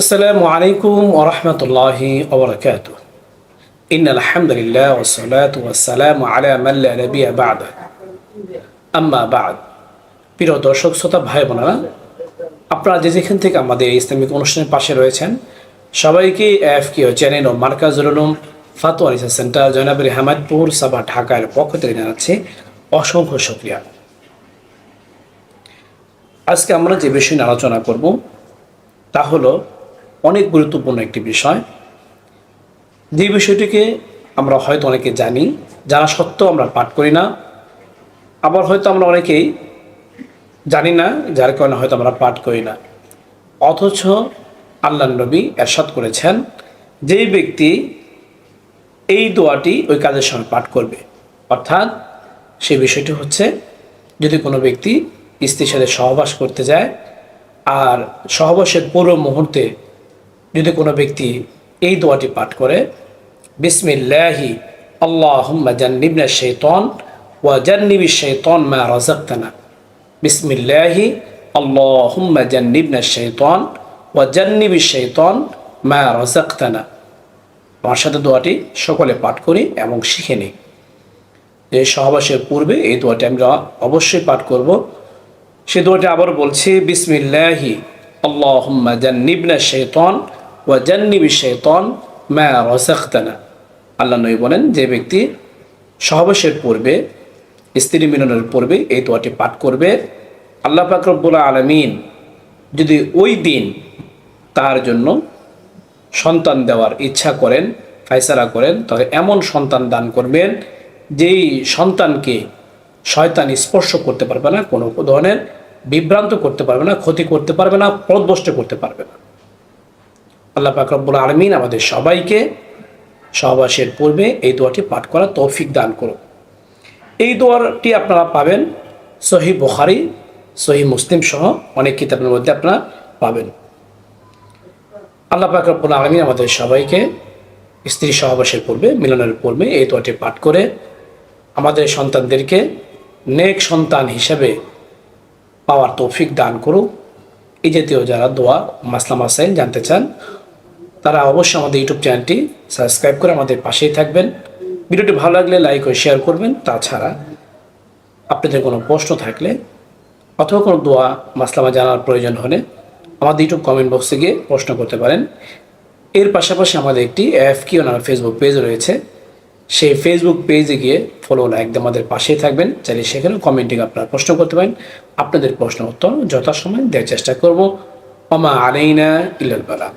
আসসালামু আলাইকুম ওরহমতুল্লাহ ওবরাকাত ইন আলহামদুলিল্লাহ ওসলাত ওয়াসালাম আলা মাল্লা নবী বাদ আম্মা বাদ। প্রিয় দর্শক, শ্রোতা, ভাই, বোনেরা, আপনারা যে যেখান থেকে আমাদের ইসলামিক অনুষ্ঠানের পাশে রয়েছেন, সবাইকে এফ কিও চ্যানেল ও মার্কাজুল উলুম ফাতোয়া রিসার্চ সেন্টার জয়নাবের হেমায়তপুর সাবা ঢাকার পক্ষ থেকে জানাচ্ছি অসংখ্য শুক্রিয়া। আজকে আমরা যে বিষয় নিয়ে আলোচনা করব, তা হলো অনেক গুরুত্বপূর্ণ একটি বিষয়। যে বিষয়টিকে আমরা হয়তো অনেকে জানি যারা সত্ত্বেও আমরা পাঠ করি না। আবার হয়তো আমরা অনেকেই জানি না, যার কারণে হয়তো আমরা পাঠ করি না। অথচ আল্লাহ নবী এরশাদ করেছেন যেই ব্যক্তি এই দোয়াটি ওই কাজের সময় পাঠ করবে। অর্থাৎ সে বিষয়টি হচ্ছে, যদি কোনো ব্যক্তি স্ত্রীর সাথে সহবাস করতে যায়, আর সহবাসের পূর্ব মুহূর্তে যদি কোনো ব্যক্তি এই দোয়াটি পাঠ করে, বিসমিল্লাহি আল্লাহুম্মা জান্নিবনা শাইতান ওয়া জান্নিবি শাইতান মা রাযাকতানা। বিসমিল্লাহি আল্লাহুম্মা জান্নিবনা শাইতান ওয়া জান্নিবি শাইতান মা রাযাকতানা। আমার সাথে দোয়াটি সকলে পাঠ করি এবং শিখে নিই। যে সহবাসের পূর্বে এই দোয়াটি আমরা অবশ্যই পাঠ করব, সে দোয়াটি আবার বলছি, বিসমিল্লাহি আল্লাহুম্মা জান্নিবনা শাইতান ওয়া জান্নিবি শাইতান মা রাযাকতানা আল্লাহ নবী বলেন, যে ব্যক্তি সহবাসের পূর্বে, স্ত্রী মিলনের পূর্বে এই দোয়াটি পাঠ করবে, আল্লাহ পাক রব্বুল আলামিন যদি ওই দিন তার জন্য সন্তান দেওয়ার ইচ্ছা করেন, ফায়সালা করেন, তবে এমন সন্তান দান করবেন, যেই সন্তানকে শয়তান স্পর্শ করতে পারবে না, কোনো ধরনের বিভ্রান্ত করতে পারবে না, ক্ষতি করতে পারবে না পদভষ্ট করতে পারবে না। আল্লাহ পাকরবুল আলমিন আমাদের সবাইকে সহবাসের পূর্বে এই দোয়াটি পাঠ করা তৌফিক দান করুন। এই দোয়াটি আপনারা পাবেন সহি বুখারি, সহি মুসলিম সহ অনেক কিতাবের মধ্যে আপনারা পাবেন। আল্লাহ পাকরবুল আলমিন আমাদের সবাইকে স্ত্রী সহবাসের পূর্বে, মিলনের পূর্বে এই দোয়াটি পাঠ করে আমাদের সন্তানদেরকে নেক সন্তান হিসেবে পাওয়ার তৌফিক দান করুক। এই জাতীয় যারা দোয়া মাসলাম মাসাইল জানতে চান তারা অবশ্যই আমাদের ইউটিউব চ্যানেলটি সাবস্ক্রাইব করে আমাদের পাশেই থাকবেন। ভিডিওটি ভালো লাগলে লাইক ও শেয়ার করবেন। তাছাড়া আপনাদের কোনো প্রশ্ন থাকলে অথবা কোনো দোয়া, মাসলামা জানার প্রয়োজন হলে আমাদের ইউটিউব কমেন্ট বক্সে গিয়ে প্রশ্ন করতে পারেন। এর পাশাপাশি আমাদের একটি এফ কিউ নামে ফেসবুক পেজ রয়েছে। সেই ফেসবুক পেজে গিয়ে ফলো দিয়ে আমাদের পাশেই থাকবেন। চাইলে সেখানেও কমেন্টিং আপনারা প্রশ্ন করতে পারেন। আপনাদের প্রশ্ন উত্তর যথাসময় দেওয়ার চেষ্টা করব। অমা আলাইনা ইল্লাল বালা।